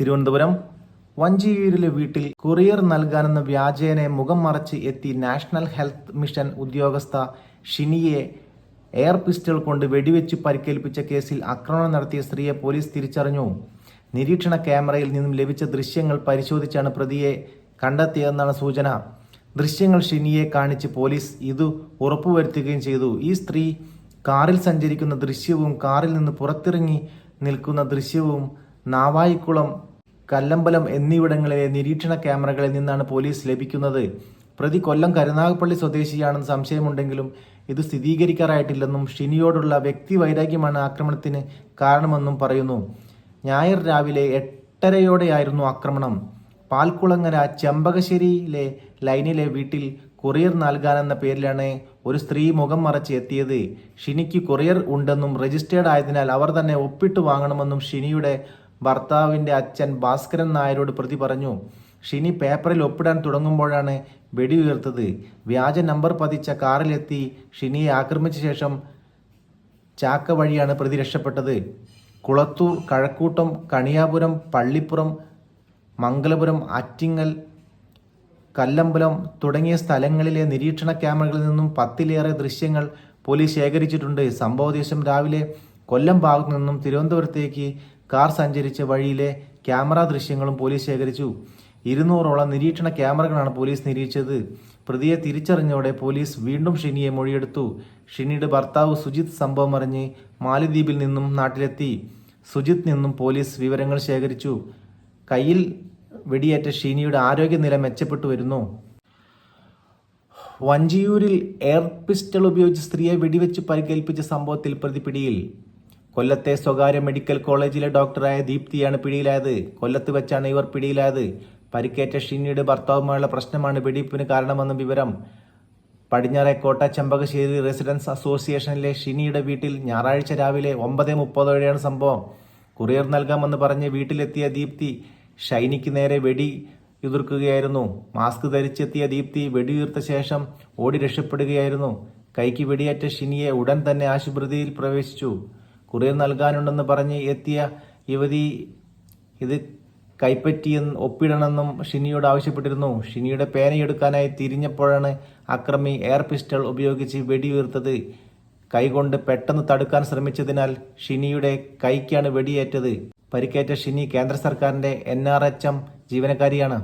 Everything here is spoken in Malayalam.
തിരുവനന്തപുരം വഞ്ചിയൂരിലെ വീട്ടിൽ കൊറിയർ നൽകാനെന്ന വ്യാജേനെ മുഖം മറച്ച് എത്തി നാഷണൽ ഹെൽത്ത് മിഷൻ ഉദ്യോഗസ്ഥ ഷിനിയെ എയർ പിസ്റ്റൾ കൊണ്ട് വെടിവെച്ച് പരിക്കേൽപ്പിച്ച കേസിൽ ആക്രമണം നടത്തിയ സ്ത്രീയെ പോലീസ് തിരിച്ചറിഞ്ഞു. നിരീക്ഷണ ക്യാമറയിൽ നിന്നും ലഭിച്ച ദൃശ്യങ്ങൾ പരിശോധിച്ചാണ് പ്രതിയെ കണ്ടെത്തിയതെന്നാണ് സൂചന. ദൃശ്യങ്ങൾ ഷിനിയെ കാണിച്ച് പോലീസ് ഇത് ഉറപ്പുവരുത്തുകയും ചെയ്തു. ഈ സ്ത്രീ കാറിൽ സഞ്ചരിക്കുന്ന ദൃശ്യവും കാറിൽ നിന്ന് പുറത്തിറങ്ങി നിൽക്കുന്ന ദൃശ്യവും നാവായിക്കുളം കല്ലമ്പലം എന്നിവിടങ്ങളിലെ നിരീക്ഷണ ക്യാമറകളിൽ നിന്നാണ് പോലീസ് ലഭിക്കുന്നത്. പ്രതി കൊല്ലം കരുനാഗപ്പള്ളി സ്വദേശിയാണെന്ന് സംശയമുണ്ടെങ്കിലും ഇത് സ്ഥിരീകരിക്കാറായിട്ടില്ലെന്നും ഷിനിയോടുള്ള വ്യക്തി വൈരാഗ്യമാണ് ആക്രമണത്തിന് കാരണമെന്നും പറയുന്നു. ഞായർ രാവിലെ എട്ടരയോടെയായിരുന്നു ആക്രമണം. പാൽക്കുളങ്ങര ചെമ്പകശ്ശേരിയിലെ ലൈനിലെ വീട്ടിൽ കൊറിയർ നൽകാനെന്ന പേരിലാണ് ഒരു സ്ത്രീ മുഖം മറച്ച് എത്തിയത്. ഷിനിക്ക് കൊറിയർ ഉണ്ടെന്നും രജിസ്റ്റേർഡ് ആയതിനാൽ അവർ തന്നെ ഒപ്പിട്ട് വാങ്ങണമെന്നും ഷിനിയുടെ ഭർത്താവിന്റെ അച്ഛൻ ഭാസ്കരൻ നായരോട് പ്രതി പറഞ്ഞു ഷിനി പേപ്പറിൽ ഒപ്പിടാൻ തുടങ്ങുമ്പോഴാണ് വെടിയുയർത്തത് വ്യാജ നമ്പർ പതിച്ച കാറിലെത്തി ഷിനിയെ ആക്രമിച്ച ശേഷം ചാക്ക വഴിയാണ് പ്രതി രക്ഷപ്പെട്ടത്. കുളത്തൂർ കഴക്കൂട്ടം കണിയാപുരം പള്ളിപ്പുറം മംഗലപുരം ആറ്റിങ്ങൽ കല്ലമ്പലം തുടങ്ങിയ സ്ഥലങ്ങളിലെ നിരീക്ഷണ ക്യാമറകളിൽ നിന്നും പത്തിലേറെ ദൃശ്യങ്ങൾ പോലീസ് ശേഖരിച്ചിട്ടുണ്ട്. സംഭവദിവസം രാവിലെ കൊല്ലം ഭാഗത്തു നിന്നും തിരുവനന്തപുരത്തേക്ക് കാർ സഞ്ചരിച്ച വഴിയിലെ ക്യാമറ ദൃശ്യങ്ങളും പോലീസ് ശേഖരിച്ചു. ഇരുന്നൂറോളം നിരീക്ഷണ ക്യാമറകളാണ് പോലീസ് നിരീക്ഷിച്ചത്. പ്രതിയെ തിരിച്ചറിഞ്ഞതോടെ പോലീസ് വീണ്ടും ഷിനിയെ മൊഴിയെടുത്തു. ഷിനിയുടെ ഭർത്താവ് സുജിത് സംഭവം അറിഞ്ഞ് മാലിദ്വീപിൽ നിന്നും നാട്ടിലെത്തി. സുജിത് നിന്നും പോലീസ് വിവരങ്ങൾ ശേഖരിച്ചു. കയ്യിൽ വെടിയേറ്റ ഷിനിയുടെ ആരോഗ്യനില മെച്ചപ്പെട്ടു വരുന്നു. വഞ്ചിയൂരിൽ എയർ പിസ്റ്റൾ ഉപയോഗിച്ച് സ്ത്രീയെ വെടിവെച്ച് പരിക്കേൽപ്പിച്ച സംഭവത്തിൽ പ്രതി പിടിയിൽ കൊല്ലത്തെ സ്വകാര്യ മെഡിക്കൽ കോളേജിലെ ഡോക്ടറായ ദീപ്തിയാണ് പിടിയിലായത്. കൊല്ലത്ത് വെച്ചാണ് ഇവർ പിടിയിലായത്. പരിക്കേറ്റ ഷിന്നിയുടെ ഭർത്താവുമായുള്ള പ്രശ്നമാണ് വെടിപ്പിന് കാരണമെന്ന വിവരം പടിഞ്ഞാറേക്കോട്ട ചെമ്പകശ്ശേരി റെസിഡൻസ് അസോസിയേഷനിലെ ഷിനിയുടെ വീട്ടിൽ ഞായറാഴ്ച രാവിലെ ഒമ്പത് മുപ്പതോടെയാണ് സംഭവം. കുറിയർ നൽകാമെന്ന് പറഞ്ഞ് വീട്ടിലെത്തിയ ദീപ്തി ഷൈനിക്ക് നേരെ വെടി എതിർക്കുകയായിരുന്നു. മാസ്ക് ധരിച്ചെത്തിയ ദീപ്തി വെടിയുയർത്ത ശേഷം ഓടി രക്ഷപ്പെടുകയായിരുന്നു. കൈക്ക് വെടിയേറ്റ ഷിനിയെ ഉടൻ തന്നെ ആശുപത്രിയിൽ പ്രവേശിച്ചു. കൊറിയർ നൽകാനുണ്ടെന്ന് പറഞ്ഞ് എത്തിയ യുവതി ഇത് കൈപ്പറ്റിയെന്ന് ഒപ്പിടണമെന്നും ഷിനിയോട് ആവശ്യപ്പെട്ടിരുന്നു. ഷിനിയുടെ പേനയെടുക്കാനായി തിരിഞ്ഞപ്പോഴാണ് അക്രമി എയർ പിസ്റ്റൾ ഉപയോഗിച്ച് വെടിയുയർത്തത്. കൈകൊണ്ട് പെട്ടെന്ന് തടുക്കാൻ ശ്രമിച്ചതിനാൽ ഷിനിയുടെ കൈക്കാണ് വെടിയേറ്റത്. പരിക്കേറ്റ ഷിനി കേന്ദ്ര സർക്കാരിന്റെ എൻ ആർ എച്ച് എം ജീവനക്കാരിയാണ്.